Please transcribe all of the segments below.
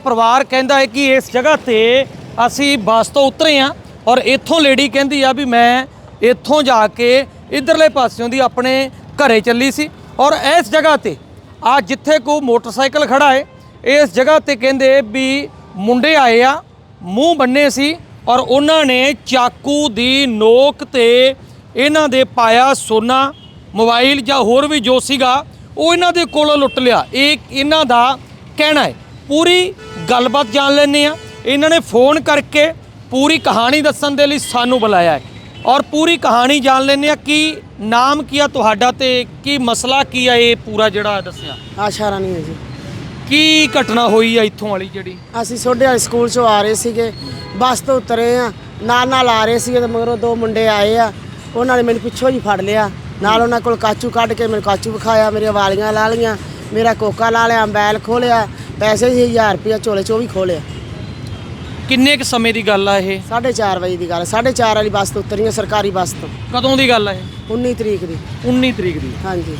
ਪਰਿਵਾਰ ਕਹਿੰਦਾ ਹੈ ਕਿ ਇਸ ਜਗ੍ਹਾ ਤੇ ਅਸੀਂ ਬੱਸ ਤੋਂ ਉਤਰੇ ਆ ਔਰ ਇੱਥੋਂ ਲੇਡੀ ਕਹਿੰਦੀ ਆ ਵੀ ਮੈਂ ਇੱਥੋਂ ਜਾ ਕੇ ਇਧਰਲੇ ਪਾਸਿਓਂ ਦੀ ਆਪਣੇ ਘਰੇ ਚੱਲੀ ਸੀ ਔਰ ਇਸ ਜਗ੍ਹਾ ਤੇ ਆ ਜਿੱਥੇ ਕੋ ਮੋਟਰਸਾਈਕਲ ਖੜਾ ਹੈ, ਇਸ ਜਗ੍ਹਾ ਤੇ ਕਹਿੰਦੇ ਵੀ ਮੁੰਡੇ ਆਏ ਆ, ਮੂੰਹ ਬੰਨੇ ਸੀ ਔਰ ਉਹਨਾਂ ਨੇ ਚਾਕੂ ਦੀ ਨੋਕ ਤੇ ਇਹਨਾਂ ਦੇ ਪਾਇਆ ਸੋਨਾ, ਮੋਬਾਈਲ ਜਾਂ ਹੋਰ ਵੀ ਜੋ ਸੀਗਾ, ਉਹ ਇਹਨਾਂ ਦੇ ਕੋਲੋਂ ਲੁੱਟ ਲਿਆ। ਇਹ ਇਹਨਾਂ ਦਾ ਕਹਿਣਾ ਹੈ। ਪੂਰੀ ਗੱਲਬਾਤ ਜਾਣ ਲੈਣੇ ਆ ਇਹਨਾਂ ਨੇ ਫੋਨ ਕਰਕੇ ਪੂਰੀ ਕਹਾਣੀ ਦੱਸਣ ਦੇ ਲਈ ਸਾਨੂੰ ਬੁਲਾਇਆ ਹੈ। ਔਰ ਪੂਰੀ ਕਹਾਣੀ ਜਾਣ ਲੈਣੇ ਆ ਕੀ ਨਾਮ ਕੀ ਆ ਤੁਹਾਡਾ ਤੇ ਕੀ ਮਸਲਾ ਕੀ ਆ ਇਹ ਪੂਰਾ ਜਿਹੜਾ ਦੱਸਿਆ? ਆਸ਼ਾ ਰਾਣੀ ਹੈ ਜੀ। ਕੀ ਘਟਨਾ ਹੋਈ ਆ ਇੱਥੋਂ ਵਾਲੀ ਜਿਹੜੀ? ਅਸੀਂ ਸੋਡੇ ਵਾਲੇ ਸਕੂਲ ਚੋਂ ਆ ਰਹੇ ਸੀਗੇ। ਬੱਸ ਤੋਂ ਉਤਰੇ ਆ ਨਾਲ ਨਾਲ ਆ ਰਹੇ ਸੀਗੇ ਤੇ ਮਗਰੋਂ ਦੋ ਮੁੰਡੇ ਆਏ ਆ। ਉਹਨਾਂ ਨੇ ਮੈਨੂੰ ਪਿੱਛੋਂ ਹੀ ਫੜ ਲਿਆ। ਨਾਲ ਉਹਨਾਂ ਕੋਲ ਕਾਚੂ ਕੱਢ ਕੇ ਮੈਨੂੰ ਕਾਚੂ ਵਿਖਾਇਆ। ਮੇਰੀਆਂ ਵਾਲੀਆਂ ਲਾ ਲੀਆਂ ਮੇਰਾ ਕੋਕਾ ਲਾ ਲਿਆ ਮੋਬਾਈਲ ਖੋਲਿਆ ਪੈਸੇ ਸੀ 1000 ਰੁਪਇਆ ਝੋਲੇ ਚੋਂ ਵੀ ਖੋਲਿਆ ਕਿੰਨੇ ਕੁ ਸਮੇਂ ਦੀ ਗੱਲ ਆ ਇਹ? 4:30 ਵਜੇ ਦੀ ਗੱਲ 4:30 ਵਾਲੀ ਬੱਸ ਤੋਂ ਉਤਰੀਆਂ ਸਰਕਾਰੀ ਬੱਸ ਤੋਂ। ਕਦੋਂ ਦੀ ਗੱਲ ਆ ਇਹ? 19 ਤਰੀਕ ਦੀ। 19 ਤਰੀਕ ਦੀ। ਹਾਂਜੀ।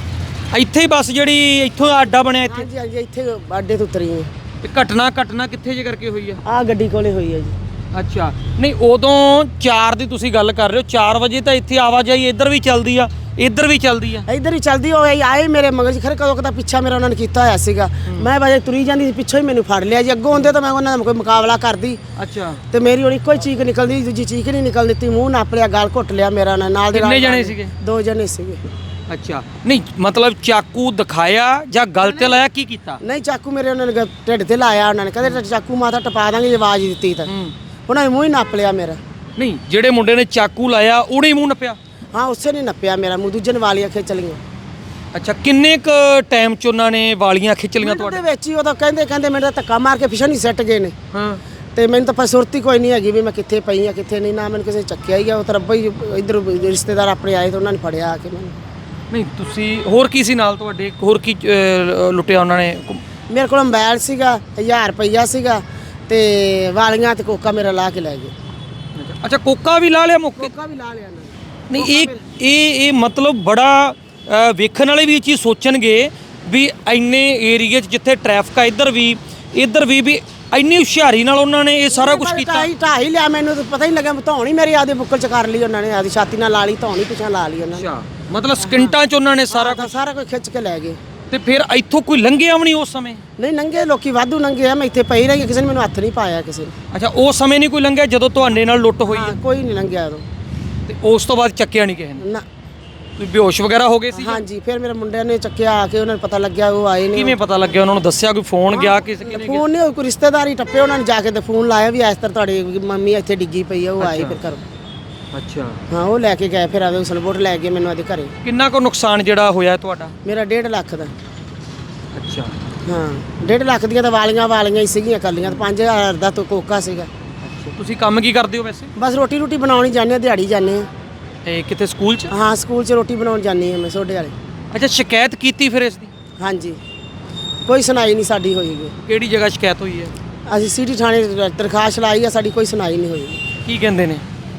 ਇੱਥੇ ਹੀ ਬੱਸ ਜਿਹੜੀ ਇੱਥੋਂ ਅੱਡਾ ਬਣਿਆ ਇੱਥੇ? ਹਾਂਜੀ ਹਾਂਜੀ ਇੱਥੇ ਅੱਡੇ ਤੋਂ ਉਤਰੀ ਆ। ਤੇ ਘਟਨਾ ਘਟਨਾ ਕਿੱਥੇ ਜੇ ਕਰਕੇ ਹੋਈ ਆ? ਆ ਗੱਡੀ ਕੋਲੇ ਹੋਈ ਹੈ ਜੀ। ਅੱਛਾ। ਨਹੀਂ ਉਦੋਂ 4 ਦੀ ਤੁਸੀਂ ਗੱਲ ਕਰ ਰਹੇ ਹੋ। 4 ਵਜੇ ਤਾਂ ਇੱਥੇ ਆਵਾਜਾਈ ਇੱਧਰ ਵੀ ਚੱਲਦੀ ਆ। ਇੱਧਰ ਵੀ ਚੱਲਦੀ ਆ? ਇੱਧਰ ਹੀ ਚਲਦੀ ਹੋਈ ਆਏ ਮੇਰੇ ਮਗਰ ਖਰੇ ਕਦੋਂ ਕਦਾ ਪਿੱਛਾ ਮੇਰਾ ਉਹਨਾਂ ਨੇ ਕੀਤਾ ਹੋਇਆ ਸੀਗਾ। ਮੈਂ ਵਜੇ ਤੁਰੀ ਜਾਂਦੀ ਸੀ ਪਿੱਛੋਂ ਹੀ ਮੈਨੂੰ ਫੜ ਲਿਆ ਜੀ। ਅੱਗੋਂ ਹੁੰਦੇ ਤਾਂ ਮੈਂ ਉਹਨਾਂ ਦਾ ਕੋਈ ਮੁਕਾਬਲਾ ਕਰਦੀ। ਅੱਛਾ। ਤੇ ਮੇਰੀ ਹੁਣ ਇੱਕੋ ਹੀ ਚੀਕ ਨਿਕਲਦੀ ਦੂਜੀ ਚੀਕ ਨਹੀਂ ਨਿਕਲ ਦਿੱਤੀ। ਮੂੰਹ ਨਾਪ ਲਿਆ ਗਲ ਘੁੱਟ ਲਿਆ ਮੇਰਾ ਉਹਨਾਂ ਨਾਲ। ਦੇ ਕਿੰਨੇ ਨਾਲ ਜਣੇ ਸੀਗੇ? ਦੋ ਜਣੇ ਸੀਗੇ। ਅੱਛਾ। ਨਹੀਂ ਮਤਲਬ ਚਾਕੂ ਦਿਖਾਇਆ ਜਾਂ ਗਲ ਤੇ ਲਾਇਆ ਕੀ ਕੀਤਾ? ਨਹੀਂ ਚਾਕੂ ਮੇਰੇ ਉਹਨਾਂ ਨੇ ਗ- ਢਿੱਡ ਤੇ ਲਾਇਆ ਉਹਨਾਂ ਨੇ। ਕਹਿੰਦੇ ਚਾਕੂ ਮਾਤਾ ਟਪਾ ਦਾਂਗੇ ਜੇ ਆਵਾਜ਼ ਦਿੱਤੀ ਤਾਂ। ਹੂੰ। ਉਹਨਾਂ ਨੇ ਮੂੰਹ ਹੀ ਨੱਪ ਲਿਆ ਮੇਰਾ। ਨਹੀਂ ਜਿਹੜੇ ਮੁੰਡੇ ਨੇ ਚਾਕੂ ਲਾਇਆ ਉਹਨੇ ਹੀ ਮੂੰਹ ਨੱਪਿਆ? ਹਾਂ ਉਸੇ ਨੇ ਨੱਪਿਆ ਮੇਰਾ ਮੂੰਹ ਦੂਜੇ ਨੇ ਵਾਲੀਆਂ ਖਿੱਚ ਲਈਆਂ। ਅੱਛਾ ਕਿੰਨੇ ਕ ਟਾਈਮ ਚ ਉਹਨਾਂ ਨੇ ਵਾਲੀਆਂ ਖਿੱਚ ਲੀਆਂ ਤੁਹਾਡੇ? ਵਿੱਚ ਹੀ ਉਹ ਤਾਂ ਕਹਿੰਦੇ ਕਹਿੰਦੇ ਮੇਰੇ ਤਾਂ ਧੱਕਾ ਮਾਰ ਕੇ ਪਿਛਾ ਨਹੀਂ ਸੱਟ ਗਏ ਨੇ। ਹਾਂ। ਤੇ ਮੈਨੂੰ ਤਾਂ ਪਸੁਰਤੀ ਕੋਈ ਨਹੀਂ ਹੈਗੀ ਵੀ ਮੈਂ ਕਿੱਥੇ ਪਈ ਆ ਕਿੱਥੇ ਨਹੀਂ ਨਾ ਮੈਨੂੰ ਕਿਸੇ ਨੇ ਚੱਕਿਆ ਹੀ ਆ। ਉਹ ਤਾਂ ਰੱਬਾ ਹੀ ਇਧਰ ਰਿਸ਼ਤੇਦਾਰ ਆਪਣੇ ਆਏ ਤਾਂ ਉਹਨਾਂ ਨੇ ਫੜਿਆ ਆ ਕੇ ਮੈਨੂੰ। ਨਹੀਂ ਤੁਸੀਂ ਹੋਰ ਕੀ ਸੀ ਨਾਲ ਤੁਹਾਡੇ? ਹੋਰ ਕੀ ਅਹ, ਲੁੱਟਿਆ ਉਹਨਾਂ ਨੇ? ਮੇਰੇ ਕੋਲ ਮੋਬਾਈਲ ਸੀਗਾ 1000 ਰੁਪਈਆ ਸੀਗਾ ਤੇ ਵਾਲੀਆਂ ਤੇ ਕੋਕਾ ਮੇਰਾ ਲਾ ਕੇ ਲੈ ਗਏ। ਅੱਛਾ ਕੋਕਾ ਵੀ ਲਾ ਲਿਆ ਮੁੱਕੇ ਕੋਕਾ ਵੀ ਲਾ ਲਿਆ ਨਾ। ਨਹੀਂ ਇਹ ਇਹ ਇਹ ਮਤਲਬ ਬੜਾ ਵੇਖਣ ਵਾਲੇ ਵੀ ਇਹ ਚੀਜ਼ ਸੋਚਣਗੇ ਵੀ ਇੰਨੇ ਏਰੀਏ 'ਚ ਜਿੱਥੇ ਟ੍ਰੈਫਿਕ ਆ ਇੱਧਰ ਵੀ ਇੱਧਰ ਵੀ ਵੀ ਇੰਨੀ ਹੁਸ਼ਿਆਰੀ ਨਾਲ ਉਹਨਾਂ ਨੇ ਇਹ ਸਾਰਾ ਕੁਝ ਕੀਤਾ। ਢਾਈ ਢਾਈ ਲਿਆ ਮੈਨੂੰ ਤਾਂ ਪਤਾ ਹੀ ਨਹੀਂ ਲੱਗਾ ਧੌਣੀ ਮੇਰੀ ਆਦੇ ਬੁੱਕਲ ਚ ਕਰ ਲਈ ਉਹਨਾਂ ਨੇ ਆਦੀ ਛਾਤੀ ਨਾਲ ਲਾ ਲਈ ਧੌਣੀ ਪਿਛਾਂ ਲਾ ਲਈ ਉਹਨਾਂ ਨੇ। ਅੱਛਾ ਮਤਲਬ ਸਕਿੰਟਾਂ 'ਚ ਉਹਨਾਂ ਨੇ ਸਾਰਾ ਸਾਰਾ ਕੁਝ ਖਿੱਚ ਕੇ ਲੈ ਗਏ। ਤੇ ਫਿਰ ਇੱਥੋਂ ਕੋਈ ਲੰਘਿਆ ਵੀ ਨਹੀਂ ਉਸ ਸਮੇਂ? ਨਹੀਂ ਨੰਗੇ ਲੋਕੀ ਵਾਧੂ ਨੰਗੇ ਆ ਮੈਂ ਇੱਥੇ ਪਈ ਰਹੀ ਕਿਸੇ ਨੇ ਮੈਨੂੰ ਹੱਥ ਨਹੀਂ ਪਾਇਆ ਕਿਸੇ ਨੇ। ਅੱਛਾ ਉਸ ਸਮੇਂ ਨਹੀਂ ਕੋਈ ਲੰਘਿਆ ਜਦੋਂ ਤੁਹਾਡੇ ਨਾਲ ਲੁੱਟ ਹੋਈ ਹੈ? ਕੋਈ ਨਹੀਂ ਲੰਘਿਆ ਉਦੋਂ। ਤੇ ਉਸ ਤੋਂ ਬਾਅਦ ਚੱਕਿਆ ਨਹੀਂ ਕਿਸੇ ਨੇ? ਨਾ। ਤੁਸੀਂ ਬੇਹੋਸ਼ ਵਗੈਰਾ ਹੋ ਗਏ ਸੀ ਹਾਂਜੀ ਫਿਰ ਮੇਰੇ ਮੁੰਡਿਆਂ ਨੇ ਚੱਕਿਆ ਆ ਕੇ ਉਹਨਾਂ ਨੂੰ ਪਤਾ ਲੱਗਿਆ ਉਹ ਆਏ ਨੇ। ਕਿਵੇਂ ਪਤਾ ਲੱਗਿਆ? ਉਹਨਾਂ ਨੂੰ ਦੱਸਿਆ ਕੋਈ ਫੋਨ ਗਿਆ ਕਿਸੇ ਕਿਨੇ ਫੋਨ ਨਹੀਂ ਕੋਈ ਰਿਸ਼ਤੇਦਾਰੀ ਟੱਪੇ ਉਹਨਾਂ ਨੇ ਜਾ ਕੇ ਤੇ ਫੋਨ ਲਾਇਆ ਵੀ ਇਸ ਤਰ੍ਹਾਂ ਤੁਹਾਡੀ ਮੰਮੀ ਇੱਥੇ ਡਿੱਗੀ ਪਈ ਆ ਉਹ ਆਏ ਫਿਰ ਘਰ। ਅੱਛਾ। ਹਾਂ ਉਹ ਲੈ ਕੇ ਗਏ ਫਿਰ ਆਦੇ ਸਲਬੋਟ ਲੈ ਗਏ ਮੈਨੂੰ ਆਦੇ ਘਰੇ। ਕਿੰਨਾ ਕੁ ਨੁਕਸਾਨ ਜਿਹੜਾ ਹੋਇਆ ਤੁਹਾਡਾ? ਮੇਰਾ 1.5 ਲੱਖ ਦਾ। ਅੱਛਾ। ਹਾਂ 1.5 ਲੱਖ ਦੀਆਂ ਤਾਂ ਵਾਲੀਆਂ ਵਾਲੀਆਂ ਹੀ ਸੀਗੀਆਂ ਕੱਲੀਆਂ ਤਾਂ 5000 ਦਾ ਤੋਂ ਕੋਕਾ ਸੀਗਾ। ਤੁਸੀਂ ਕੰਮ ਕੀ ਕਰਦੇ ਹੋ ਵੈਸੇ? ਬਸ ਰੋਟੀ ਰੋਟੀ ਬਣਾਉਣੀ ਜਾਂਦੇ ਆ ਦਿਹਾੜੀ ਜਾਂਦੇ ਆ ਇਹ ਕਿਤੇ ਸਕੂਲ 'ਚ? ਹਾਂ ਸਕੂਲ 'ਚ ਰੋਟੀ ਬਣਾਉਣ ਜਾਂਦੀ ਆ ਮੈਂ ਸੋਡੇ ਵਾਲੇ। ਅੱਛਾ ਸ਼ਿਕਾਇਤ ਕੀਤੀ ਫਿਰ ਇਸ ਦੀ? ਹਾਂਜੀ। ਕੋਈ ਸੁਣਾਈ ਨਹੀਂ ਸਾਡੀ ਹੋਈ ਗੀ। ਕਿਹੜੀ ਜਗ੍ਹਾ ਸ਼ਿਕਾਇਤ ਹੋਈ ਹੈ? ਅਸੀਂ ਸਿਟੀ ਥਾਣੇ ਦਰਖਾਸਤ ਲਾਈ ਆ ਸਾਡੀ ਕੋਈ ਸੁਣਾਈ ਨਹੀਂ ਹੋਈ। ਕੀ ਕਹਿੰਦੇ ਨੇ?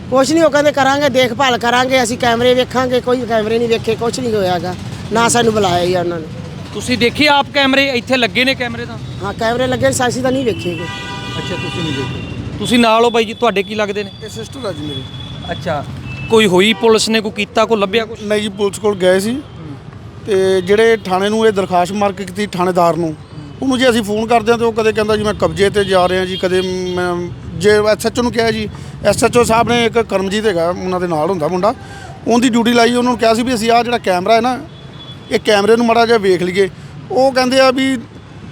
ਕੁਛ ਨਹੀਂ ਉਹ ਕਹਿੰਦੇ ਕਰਾਂਗੇ ਦੇਖਭਾਲ ਕਰਾਂਗੇ ਅਸੀਂ ਕੈਮਰੇ ਵੇਖਾਂਗੇ ਕੋਈ ਕੈਮਰੇ ਨਹੀਂ ਵੇਖੇ ਕੁਛ ਨਹੀਂ ਹੋਇਆਗਾ। ਨਾ ਸਾਨੂੰ ਬੁਲਾਇਆ ਹੀ ਉਹਨਾਂ ਨੇ। ਤੁਸੀਂ ਦੇਖੇ ਆਪ ਕੈਮਰੇ? ਇੱਥੇ ਲੱਗੇ ਨੇ ਕੈਮਰੇ ਤਾਂ? ਹਾਂ ਕੈਮਰੇ ਲੱਗੇ ਅਸੀਂ ਤਾਂ ਨਹੀਂ ਵੇਖੇਗੇ ਅੱਛਾ ਤੁਸੀਂ ਨਹੀਂ ਦੇਖੇ। ਤੁਸੀਂ ਨਾਲ ਹੋ ਬਾਈ ਜੀ ਤੁਹਾਡੇ ਕੀ ਲੱਗਦੇ ਨੇ? ਇਹ ਸਿਸਟਰ ਆ ਜੀ ਮੇਰੀ। ਅੱਛਾ ਕੋਈ ਹੋਈ ਪੁਲਿਸ ਨੇ ਕੋਈ ਕੀਤਾ ਕੋਈ ਲੱਭਿਆ ਕੁਝ ਨਹੀਂ ਜੀ ਪੁਲਿਸ ਕੋਲ ਗਏ ਸੀ। ਤੇ ਜਿਹੜੇ ਥਾਣੇ ਨੂੰ ਇਹ ਦਰਖਾਸਤ ਮਾਰ ਕੇ ਕੀਤੀ ਥਾਣੇਦਾਰ ਨੂੰ ਉਹਨੂੰ ਜੇ ਅਸੀਂ ਫੋਨ ਕਰਦੇ ਹਾਂ ਤੇ ਉਹ ਕਦੇ ਕਹਿੰਦਾ ਜੀ ਮੈਂ ਕਬਜ਼ੇ ਤੇ ਜਾ ਰਿਹਾ ਜੀ ਕਦੇ ਮੈਂ ਜੇ ਐਸਐਚਓ ਨੂੰ ਕਿਹਾ ਜੀ ਐਸਐਚਓ ਸਾਹਿਬ ਨੇ ਇੱਕ ਕਰਮਜੀਤ ਹੈਗਾ ਉਹਨਾਂ ਦੇ ਨਾਲ ਹੁੰਦਾ ਮੁੰਡਾ ਉਹਦੀ ਡਿਊਟੀ ਲਾਈ ਉਹਨਾਂ ਨੂੰ ਕਿਹਾ ਸੀ ਵੀ ਅਸੀਂ ਆਹ ਜਿਹੜਾ ਕੈਮਰਾ ਹੈ ਨਾ ਇਹ ਕੈਮਰੇ ਨੂੰ ਮੜਾ ਜਿਹਾ ਵੇਖ ਲਈਏ। ਉਹ ਕਹਿੰਦੇ ਆ ਵੀ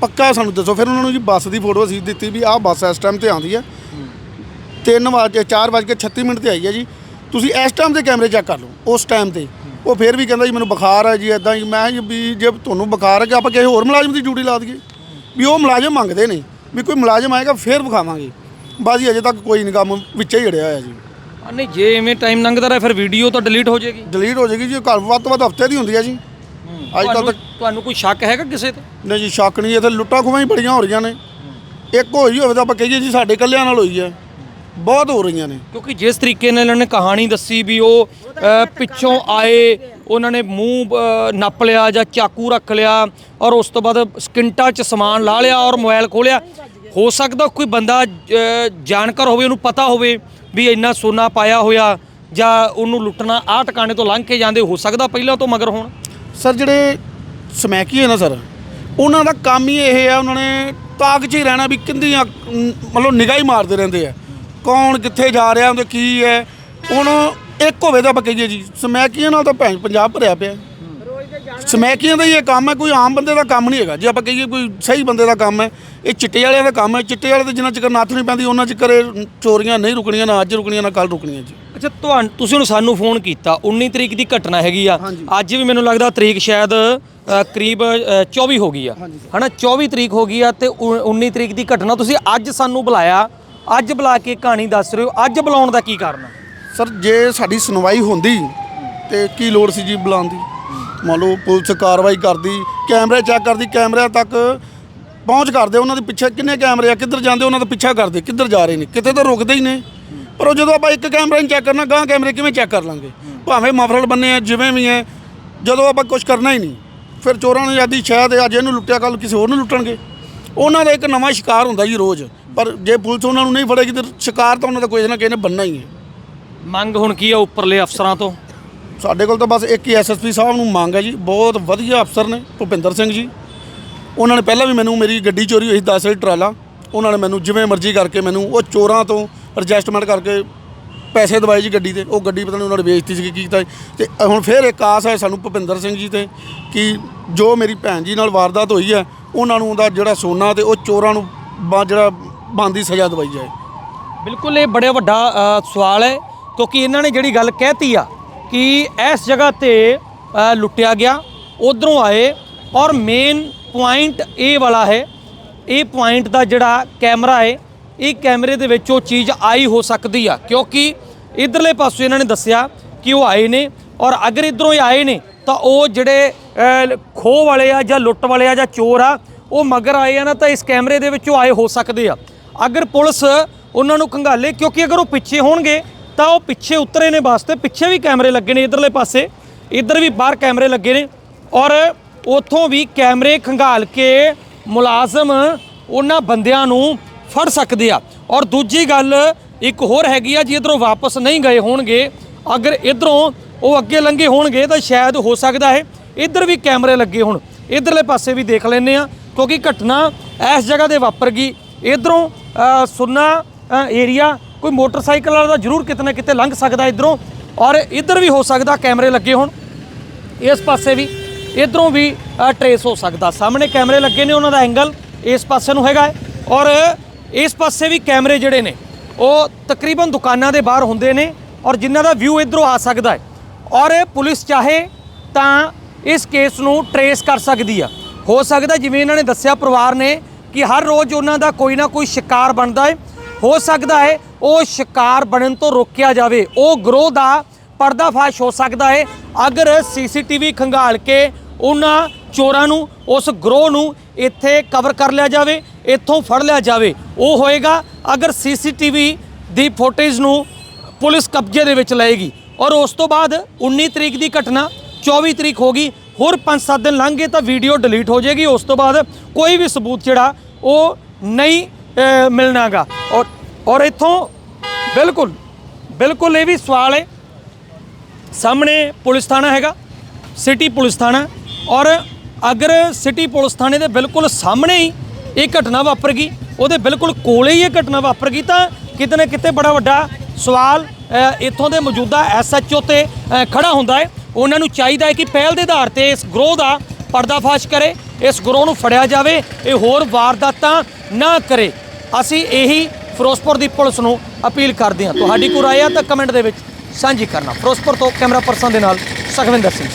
ਪੱਕਾ ਸਾਨੂੰ ਦੱਸੋ ਫਿਰ ਉਹਨਾਂ ਨੂੰ ਜੀ ਬੱਸ ਦੀ ਫੋਟੋ ਅਸੀਂ ਦਿੱਤੀ ਵੀ ਆਹ ਬੱਸ ਇਸ ਟਾਈਮ ਤੇ ਆਉਂਦੀ ਹੈ। ਤਿੰਨ ਵਜੇ ਚਾਰ ਵੱਜ ਕੇ 36 ਮਿੰਟ ਤੇ ਆਈ ਹੈ ਜੀ। ਤੁਸੀਂ ਇਸ ਟਾਈਮ ਦੇ ਕੈਮਰੇ ਚੈੱਕ ਕਰ ਲਓ ਉਸ ਟਾਈਮ ਤੇ। ਉਹ ਫਿਰ ਵੀ ਕਹਿੰਦਾ ਜੀ ਮੈਨੂੰ ਬੁਖਾਰ ਹੈ ਜੀ ਹੀ। ਮੈਂ ਵੀ ਜੇ ਤੁਹਾਨੂੰ ਬੁਖਾਰ ਹੈ ਕਿ ਆਪਾਂ ਕਿਸੇ ਹੋਰ ਮੁਲਾਜ਼ਮ ਦੀ ਡਿਊਟੀ ਲਾ ਦਈਏ। ਵੀ ਉਹ ਮੁਲਾਜ਼ਮ ਮੰਗਦੇ ਨੇ ਵੀ ਕੋਈ ਮੁਲਾਜ਼ਮ ਆਏਗਾ ਫਿਰ ਵਿਖਾਵਾਂਗੇ। ਬਾਜੀ ਅਜੇ ਤੱਕ ਕੋਈ ਨਹੀਂ ਕੰਮ ਵਿੱਚੇ ਹੀ ਜੜਿਆ ਹੋਇਆ ਜੀ। ਨਹੀਂ ਜੇ ਐਵੇਂ ਟਾਈਮ ਲੰਘਦਾ ਰਿਹਾ ਫਿਰ ਵੀਡੀਓ ਤਾਂ ਡਿਲੀਟ ਹੋ ਜਾਏਗੀ। ਡਿਲੀਟ ਹੋ ਜਾਏਗੀ ਜੀ ਘਰ ਵੱਧ ਤੋਂ ਵੱਧ ਹਫ਼ਤੇ ਦੀ ਹੁੰਦੀ ਹੈ ਜੀ। ਅੱਜ ਤੁਹਾਨੂੰ- ਤੱਕ ਤੁਹਾਨੂੰ ਕੋਈ ਸ਼ੱਕ ਹੈਗਾ ਕਿਸੇ ਤੇ? ਨਹੀਂ ਜੀ ਸ਼ੱਕ ਨਹੀਂ ਇੱਥੇ ਲੁੱਟਾਂ ਖੋਹਾਂ ਹੀ ਬੜੀਆਂ ਹੋ ਰਹੀਆਂ ਨੇ। ਇੱਕ ਹੋਈ ਹੋਵੇ ਤਾਂ ਆਪਾਂ ਕਹੀਏ ਜੀ ਸਾਡੇ ਕੱਲਿਆਂ ਨਾਲ ਹੋਈ ਹੈ। ਬਹੁਤ ਹੋ ਰਹੀਆਂ ਨੇ। ਕਿਉਂਕਿ ਜਿਸ ਤਰੀਕੇ ਨਾਲ ਇਹਨਾਂ ਨੇ ਕਹਾਣੀ ਦੱਸੀ ਵੀ ਉਹ ਅ, ਪਿੱਛੋਂ ਆਏ ਉਹਨਾਂ ਨੇ ਮੂੰਹ ਅ, ਨੱਪ ਲਿਆ ਜਾਂ ਚਾਕੂ ਰੱਖ ਲਿਆ ਔਰ ਉਸ ਤੋਂ ਬਾਅਦ ਸਕਿੰਟਾਂ 'ਚ ਸਮਾਨ ਲਾ ਲਿਆ ਔਰ ਮੋਬਾਈਲ ਖੋਲਿਆ ਹੋ ਸਕਦਾ ਕੋਈ ਬੰਦਾ ਅ, ਜਾਣਕਾਰ ਹੋਵੇ ਉਹਨੂੰ ਪਤਾ ਹੋਵੇ ਵੀ ਇੰਨਾ ਸੋਨਾ ਪਾਇਆ ਹੋਇਆ ਜਾਂ ਉਹਨੂੰ ਲੁੱਟਣਾ ਆਹ ਟਿਕਾਣੇ ਤੋਂ ਲੰਘ ਕੇ ਜਾਂਦੇ ਹੋ ਸਕਦਾ ਪਹਿਲਾਂ ਤੋਂ ਮਗਰ ਹੋਣ। ਸਰ ਜਿਹੜੇ ਸਮੈਕੀ ਹੈ ਨਾ ਸਰ ਉਹਨਾਂ ਦਾ ਕੰਮ ਹੀ ਇਹ ਹੈ ਉਹਨਾਂ ਨੇ ਤਾਕ 'ਚ ਹੀ ਰਹਿਣਾ ਵੀ ਕਿੰਦੀਆਂ ਅਮ, ਮਤਲਬ ਨਿਗਾਹ ਹੀ ਮਾਰਦੇ ਰਹਿੰਦੇ ਆ। ਕੌਣ ਕਿੱਥੇ ਜਾ ਰਿਹਾ ਉਹਦੇ ਕੀ ਹੈ? ਹੁਣ ਇੱਕ ਹੋਵੇ ਤਾਂ ਕਹੀਏ ਜੀ ਸਮੈਕੀਆਂ ਨਾਲ ਤਾਂ ਭੈਣ ਪੰਜਾਬ ਭਰਿਆ ਪਿਆ। ਸਮੈਕੀਆਂ ਦਾ ਹੀ ਇਹ ਕੰਮ ਹੈ ਕੋਈ ਆਮ ਬੰਦੇ ਦਾ ਕੰਮ ਨਹੀਂ ਹੈਗਾ। ਜੇ ਆਪਾਂ ਕਹੀਏ ਕੋਈ ਸਹੀ ਬੰਦੇ ਦਾ ਕੰਮ ਹੈ ਇਹ ਚਿੱਟੇ ਵਾਲਿਆਂ ਦਾ ਕੰਮ ਹੈ। ਚਿੱਟੇ ਵਾਲੇ ਤੇ ਜਿੰਨਾ ਚਿਰ ਨੱਥ ਨਹੀਂ ਪੈਂਦੀ ਉਹਨਾਂ ਚਿਰ ਇਹ ਚੋਰੀਆਂ ਨਹੀਂ ਰੁਕਣੀਆਂ ਨਾ ਅੱਜ ਰੁਕਣੀਆਂ ਨਾ ਕੱਲ ਰੁਕਣੀਆਂ ਜੀ। ਅੱਛਾ ਤੁਹਾਨੂੰ ਤੁਸੀਂ ਹੁਣ ਸਾਨੂੰ ਫੋਨ ਕੀਤਾ 19 ਤਰੀਕ ਦੀ ਘਟਨਾ ਹੈਗੀ ਆ। ਅੱਜ ਵੀ ਮੈਨੂੰ ਲੱਗਦਾ ਤਰੀਕ ਸ਼ਾਇਦ ਅ, ਕਰੀਬ ਅ, 24 ਹੋ ਗਈ ਆ। ਹਨਾ 24 ਤਰੀਕ ਹੋ ਗਈ ਆ ਤੇ ਉ- 19 ਤਰੀਕ ਦੀ ਘਟਨਾ ਤੁਸੀਂ ਅੱਜ ਸਾਨੂੰ ਬੁਲਾਇਆ। ਅੱਜ ਬੁਲਾ ਕੇ ਕਹਾਣੀ ਦੱਸ ਰਹੇ ਹੋ। ਅੱਜ ਬੁਲਾਉਣ ਦਾ ਕੀ ਕਾਰਨ ਆ? ਸਰ, ਜੇ ਸਾਡੀ ਸੁਣਵਾਈ ਹੁੰਦੀ ਤੇ ਕੀ ਲੋੜ ਸੀ ਜੀ ਬੁਲਾਉਣ ਦੀ? ਮੰਨ ਲਓ ਪੁਲਿਸ ਕਾਰਵਾਈ ਕਰਦੀ, ਕੈਮਰੇ ਚੈੱਕ ਕਰਦੀ, ਕੈਮਰਿਆਂ ਤੱਕ ਪਹੁੰਚ ਕਰਦੇ, ਉਹਨਾਂ ਦੇ ਪਿੱਛੇ ਕਿੰਨੇ ਕੈਮਰੇ ਆ, ਕਿੱਧਰ ਜਾਂਦੇ, ਉਹਨਾਂ ਦਾ ਪਿੱਛਾ ਕਰਦੇ, ਕਿੱਧਰ ਜਾ ਰਹੇ ਨੇ, ਕਿਤੇ ਤਾਂ ਰੁਕਦੇ ਹੀ ਨੇ। ਪਰ ਉਹ ਜਦੋਂ ਆਪਾਂ ਇੱਕ ਕੈਮਰਾ ਨਹੀਂ ਚੈੱਕ ਕਰਨਾ ਗਾਂ ਕੈਮਰੇ ਕਿਵੇਂ ਚੈੱਕ ਕਰ ਲਾਂਗੇ? ਭਾਵੇਂ ਮਫਰਲ ਬੰਨੇ ਆ, ਜਿਵੇਂ ਵੀ ਹੈ, ਜਦੋਂ ਆਪਾਂ ਕੁਝ ਕਰਨਾ ਹੀ ਨਹੀਂ, ਫਿਰ ਚੋਰਾਂ ਨੇ ਆਦੀ ਸ਼ਾਇਦ ਅੱਜ ਇਹਨੂੰ ਲੁੱਟਿਆ ਕੱਲ ਕਿਸੇ ਹੋਰ ਨੂੰ ਲੁੱਟਣਗੇ। ਉਹਨਾਂ ਦਾ ਇੱਕ ਨਵਾਂ ਸ਼ਿਕਾਰ ਹੁੰਦਾ ਜੀ ਰੋਜ਼। ਪਰ ਜੇ ਪੁਲਿਸ ਉਹਨਾਂ ਨੂੰ ਨਹੀਂ ਫੜੇਗੀ ਤਾਂ ਸ਼ਿਕਾਰ ਤਾਂ ਉਹਨਾਂ ਦਾ ਕੋਈ ਨਾ ਕਿਸੇ ਨੇ ਬੰਨਣਾ ਹੀ ਹੈ। ਮੰਗ ਹੁਣ ਕੀ ਆ ਉੱਪਰਲੇ ਅਫਸਰਾਂ ਤੋਂ? ਸਾਡੇ ਕੋਲ ਤਾਂ ਬਸ ਇੱਕ ਹੀ ਐਸਐਸਪੀ ਸਾਹਿਬ ਨੂੰ ਮੰਗ ਹੈ ਜੀ। ਬਹੁਤ ਵਧੀਆ ਅਫਸਰ ਨੇ ਭੁਪਿੰਦਰ ਸਿੰਘ ਜੀ। ਉਹਨਾਂ ਨੇ ਪਹਿਲਾਂ ਵੀ ਮੈਨੂੰ ਮੇਰੀ ਗੱਡੀ ਚੋਰੀ ਹੋਈ 10 ਲੀਟਰ ਟਰਾਲਾ। ਉਹਨਾਂ ਨੇ ਮੈਨੂੰ ਜਿਵੇਂ ਮਰਜ਼ੀ ਕਰਕੇ ਮੈਨੂੰ ਉਹ ਚੋਰਾਂ ਤੋਂ ਐਡਜਸਟਮੈਂਟ ਕਰਕੇ ਪੈਸੇ ਦਵਾਏ ਜੀ ਗੱਡੀ ਤੇ, ਉਹ ਗੱਡੀ ਪਤਾ ਨਹੀਂ ਉਹਨਾਂ ਨੇ ਵੇਚਤੀ ਸੀ ਕੀ ਕੀਤਾ ਤੇ ਹੁਣ ਫੇਰ ਇੱਕ ਆਸ ਹੈ ਸਾਨੂੰ ਭੁਪਿੰਦਰ ਸਿੰਘ ਜੀ ਤੇ, ਕਿ ਜੋ ਮੇਰੀ ਭੈਣ ਜੀ ਨਾਲ ਵਾਰਦਾਤ ਹੋਈ ਹੈ, ਉਹਨਾਂ ਨੂੰ ਉਹਦਾ ਜਿਹੜਾ ਸੋਨਾ ਤੇ ਉਹ ਚੋਰਾਂ ਨੂੰ ਬਾ- ਜਿਹੜਾ ਬੰਦੀ ਸਜ਼ਾ ਦਵਾਈ ਜਾਏ। ਬਿਲਕੁਲ, ਇਹ ਬੜਾ ਵੱਡਾ ਸਵਾਲ ਹੈ, ਕਿਉਂਕਿ ਇਹਨਾਂ ਨੇ ਜਿਹੜੀ ਗੱਲ ਕਹਿਤੀ ਆ, ਕਿ ਇਸ ਜਗ੍ਹਾ ਤੇ ਲੁੱਟਿਆ ਗਿਆ, ਉਧਰੋਂ ਆਏ, ਔਰ ਮੇਨ ਪੁਆਇੰਟ ਇਹ ਵਾਲਾ ਹੈ, ਇਹ ਪੁਆਇੰਟ ਦਾ ਜਿਹੜਾ ਕੈਮਰਾ ਹੈ ਇਹ ਕੈਮਰੇ ਦੇ ਵਿੱਚ ਉਹ ਚੀਜ਼ ਆਈ ਹੋ ਸਕਦੀ ਆ, ਕਿਉਂਕਿ ਇਧਰਲੇ ਪਾਸੋਂ ਇਹਨਾਂ ਨੇ ਦੱਸਿਆ ਕਿ ਉਹ ਆਏ ਨੇ ਔਰ ਅਗਰ ਇਧਰੋਂ ਹੀ ਆਏ ਨੇ, ਤਾਂ ਉਹ ਜਿਹੜੇ ਖੋਹ ਵਾਲੇ ਆ ਜਾਂ ਲੁੱਟ ਵਾਲੇ ਆ ਜਾਂ ਚੋਰ ਆ, ਉਹ ਮਗਰ ਆਏ ਆ ਨਾ, ਤਾਂ ਇਸ ਕੈਮਰੇ ਦੇ ਵਿੱਚੋਂ ਆਏ ਹੋ ਸਕਦੇ ਆ। ਅਗਰ ਪੁਲਿਸ ਉਹਨਾਂ ਨੂੰ ਖੰਗਾਲੇ, ਕਿਉਂਕਿ ਅਗਰ ਉਹ ਪਿੱਛੇ ਹੋਣਗੇ, ਤਾਂ ਉਹ ਪਿੱਛੇ ਉਤਰੇ ਨੇ ਵਾਸਤੇ ਪਿੱਛੇ ਵੀ ਕੈਮਰੇ ਲੱਗੇ ਨੇ ਇਧਰਲੇ ਪਾਸੇ, ਇਧਰ ਵੀ ਬਾਹਰ ਕੈਮਰੇ ਲੱਗੇ ਨੇ, ਔਰ ਉਥੋਂ ਵੀ ਕੈਮਰੇ ਖੰਗਾਲ ਕੇ ਮੁਲਾਜ਼ਮ ਉਹਨਾਂ ਬੰਦਿਆਂ ਨੂੰ ਫੜ ਸਕਦੇ ਆ। ਔਰ ਦੂਜੀ ਗੱਲ ਇੱਕ ਹੋਰ ਹੈਗੀ ਆ, ਜੇ ਇਧਰੋਂ ਵਾਪਸ ਨਹੀਂ ਗਏ ਹੋਣਗੇ, ਅਗਰ ਇਧਰੋਂ ਉਹ ਅੱਗੇ ਲੰਘੇ ਹੋਣਗੇ, ਤਾਂ ਸ਼ਾਇਦ ਹੋ ਸਕਦਾ ਹੈ, ਇਧਰ ਵੀ ਕੈਮਰੇ ਲੱਗੇ ਹੋਣ। ਇਧਰਲੇ ਪਾਸੇ ਵੀ ਦੇਖ ਲੈਂਦੇ ਆ, ਕਿਉਂਕਿ ਘਟਨਾ ਇਸ ਜਗ੍ਹਾ ਤੇ ਵਾਪਰ ਗਈ। ਇਧਰੋਂ ਸੁੰਨਾ ਏਰੀਆ, ਕੋਈ ਮੋਟਰਸਾਈਕਲ ਵਾਲਾ ਤਾਂ ਜ਼ਰੂਰ ਕਿਤੇ ਨਾ ਕਿਤੇ ਲੰਘ ਸਕਦਾ ਇਧਰੋਂ, ਔਰ ਇਧਰ ਵੀ ਹੋ ਸਕਦਾ ਕੈਮਰੇ ਲੱਗੇ ਹੋਣ। ਇਸ ਪਾਸੇ ਵੀ, ਇਧਰੋਂ ਵੀ ਟਰੇਸ ਹੋ ਸਕਦਾ। ਸਾਹਮਣੇ ਕੈਮਰੇ ਲੱਗੇ ਨੇ ਉਹਨਾਂ ਦਾ ਐਂਗਲ, ਇਸ ਪਾਸੇ ਨੂੰ ਹੈਗਾ ਹੈ। ਔਰ ਇਸ ਪਾਸੇ ਵੀ ਕੈਮਰੇ ਜਿਹੜੇ ਨੇ, ਉਹ ਤਕਰੀਬਨ ਦੁਕਾਨਾਂ ਦੇ ਬਾਹਰ ਹੁੰਦੇ ਨੇ ਔਰ ਜਿਨ੍ਹਾਂ ਦਾ ਵਿਊ ਇਧਰੋਂ ਆ ਸਕਦਾ ਹੈ। ਔਰ ਪੁਲਿਸ ਚਾਹੇ ਤਾਂ ਇਸ ਕੇਸ ਨੂੰ ਟਰੇਸ ਕਰ ਸਕਦੀ ਆ। ਹੋ ਸਕਦਾ ਜਿਵੇਂ ਇਹਨਾਂ ਨੇ ਦੱਸਿਆ ਪਰਿਵਾਰ ਨੇ ਕਿ ਹਰ ਰੋਜ਼ ਉਹਨਾਂ ਦਾ ਕੋਈ ਨਾ ਕੋਈ ਸ਼ਿਕਾਰ ਬਣਦਾ ਹੈ। ਹੋ ਸਕਦਾ ਹੈ ਉਹ ਸ਼ਿਕਾਰ ਬਣਨ ਤੋਂ ਰੋਕਿਆ ਜਾਵੇ। ਉਹ ਗਰੋਹ ਦਾ ਪਰਦਾਫਾਸ਼ ਹੋ ਸਕਦਾ ਹੈ। ਅਗਰ ਸੀਸੀਟੀਵੀ ਖੰਗਾਲ ਕੇ ਉਹਨਾਂ ਚੋਰਾਂ ਨੂੰ, ਉਸ ਗਰੋਹ ਨੂੰ ਇੱਥੇ ਕਵਰ ਕਰ ਲਿਆ ਜਾਵੇ। ਇੱਥੋਂ ਫੜ ਲਿਆ ਜਾਵੇ। ਉਹ ਹੋਏਗਾ ਅਗਰ ਸੀਸੀਟੀਵੀ ਦੀ ਫੁਟੇਜ ਨੂੰ ਪੁਲਿਸ ਕਬਜ਼ੇ ਦੇ ਵਿੱਚ ਲਏਗੀ। ਔਰ ਉਸ ਤੋਂ ਬਾਅਦ 19 ਤਰੀਕ ਦੀ ਘਟਨਾ 24 ਤਰੀਕ ਹੋ ਗਈ ਹੋਰ 5-7 ਦਿਨ ਲੰਘ ਗਏ ਤਾਂ ਵੀਡੀਓ ਡਿਲੀਟ ਹੋ ਜਾਏਗੀ। ਉਸ ਤੋਂ ਬਾਅਦ ਕੋਈ ਵੀ ਸਬੂਤ ਜਿਹੜਾ ਉਹ ਨਹੀਂ ਅਹ, ਮਿਲਣਾਗਾ। ਔਰ ਔਰ ਇੱਥੋਂ ਬਿਲਕੁਲ ਬਿਲਕੁਲ ਇਹ ਵੀ ਸਵਾਲ ਹੈ। ਸਾਹਮਣੇ ਪੁਲਿਸ ਥਾਣਾ ਹੈਗਾ ਸਿਟੀ ਪੁਲਿਸ ਥਾਣਾ। ਔਰ ਅਗਰ ਸਿਟੀ ਪੁਲਿਸ ਥਾਣੇ ਦੇ ਬਿਲਕੁਲ ਸਾਹਮਣੇ ਹੀ ਇਹ ਘਟਨਾ ਵਾਪਰ ਗਈ। ਉਹਦੇ ਬਿਲਕੁਲ ਕੋਲੇ ਹੀ ਇਹ ਘਟਨਾ ਵਾਪਰ ਗਈ ਤਾਂ ਕਿਤੇ ਨਾ ਕਿਤੇ ਬੜਾ ਵੱਡਾ ਸਵਾਲ ਇੱਥੋਂ ਦੇ ਮੌਜੂਦਾ ਐਸਐਚਓ ਤੇ ਅ, ਖੜਾ ਹੁੰਦਾ ਹੈ। ਉਹਨਾਂ ਨੂੰ ਚਾਹੀਦਾ ਹੈ ਕਿ ਪਹਿਲ ਦੇ ਆਧਾਰ ਤੇ ਇਸ ਗਰੋਹ ਦਾ ਪਰਦਾਫਾਸ਼ ਕਰੇ ਇਸ ਗਰੋਹ ਨੂੰ ਫੜਿਆ ਜਾਵੇ ਇਹ ਹੋਰ ਵਾਰਦਾਤਾਂ ਨਾ ਕਰੇ। ਅਸੀਂ ਇਹੀ ਫਿਰੋਜ਼ਪੁਰ ਦੀ ਪੁਲਿਸ ਨੂੰ ਅਪੀਲ ਕਰਦੇ ਹਾਂ। ਤੁਹਾਡੀ ਕੋਈ ਰਾਏ ਆ ਤਾਂ ਕਮੈਂਟ ਦੇ ਵਿੱਚ ਸਾਂਝੀ ਕਰਨਾ। ਫਿਰੋਜ਼ਪੁਰ ਤੋਂ ਕੈਮਰਾ ਪਰਸਨ ਦੇ ਨਾਲ ਸੁਖਵਿੰਦਰ ਸਿੰਘ।